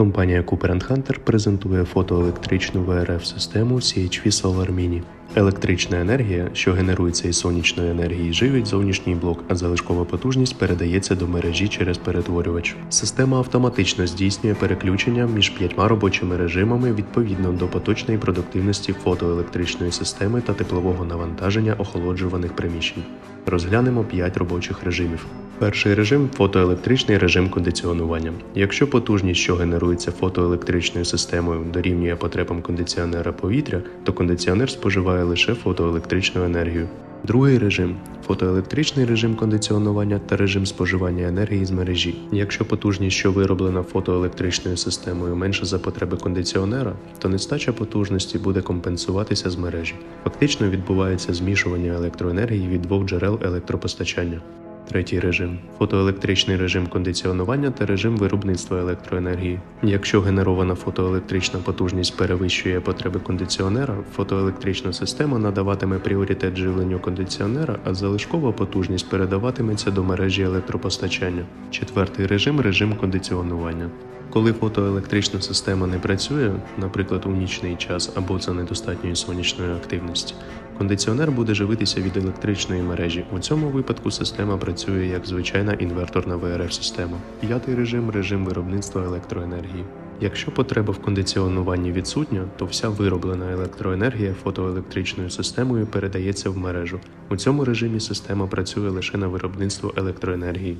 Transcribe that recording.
Компанія Cooper Hunter презентує фотоелектричну ВРФ-систему CHV Solar Mini. Електрична енергія, що генерується із сонячної енергії, живить зовнішній блок, а залишкова потужність передається до мережі через перетворювач. Система автоматично здійснює переключення між п'ятьма робочими режимами відповідно до поточної продуктивності фотоелектричної системи та теплового навантаження охолоджуваних приміщень. Розглянемо 5 робочих режимів. Перший режим фотоелектричний режим кондиціонування. Якщо потужність, що генерується фотоелектричною системою, дорівнює потребам кондиціонера повітря, то кондиціонер споживає лише фотоелектричну енергію. Другий режим фотоелектричний режим кондиціонування та режим споживання енергії з мережі. Якщо потужність, що вироблена фотоелектричною системою, менше за потреби кондиціонера, то нестача потужності буде компенсуватися з мережі. Фактично відбувається змішування електроенергії від двох джерел електропостачання. Третій режим фотоелектричний режим кондиціонування та режим виробництва електроенергії. Якщо генерована фотоелектрична потужність перевищує потреби кондиціонера, фотоелектрична система надаватиме пріоритет живленню кондиціонера, а залишкова потужність передаватиметься до мережі електропостачання. Четвертий режим режим кондиціонування. Коли фотоелектрична система не працює, наприклад, у нічний час або за недостатньої сонячної активності, кондиціонер буде живитися від електричної мережі. У цьому випадку система працює як звичайна інверторна ВРФ-система. П'ятий режим режим виробництва електроенергії. Якщо потреба в кондиціонуванні відсутня, то вся вироблена електроенергія фотоелектричною системою передається в мережу. У цьому режимі система працює лише на виробництво електроенергії.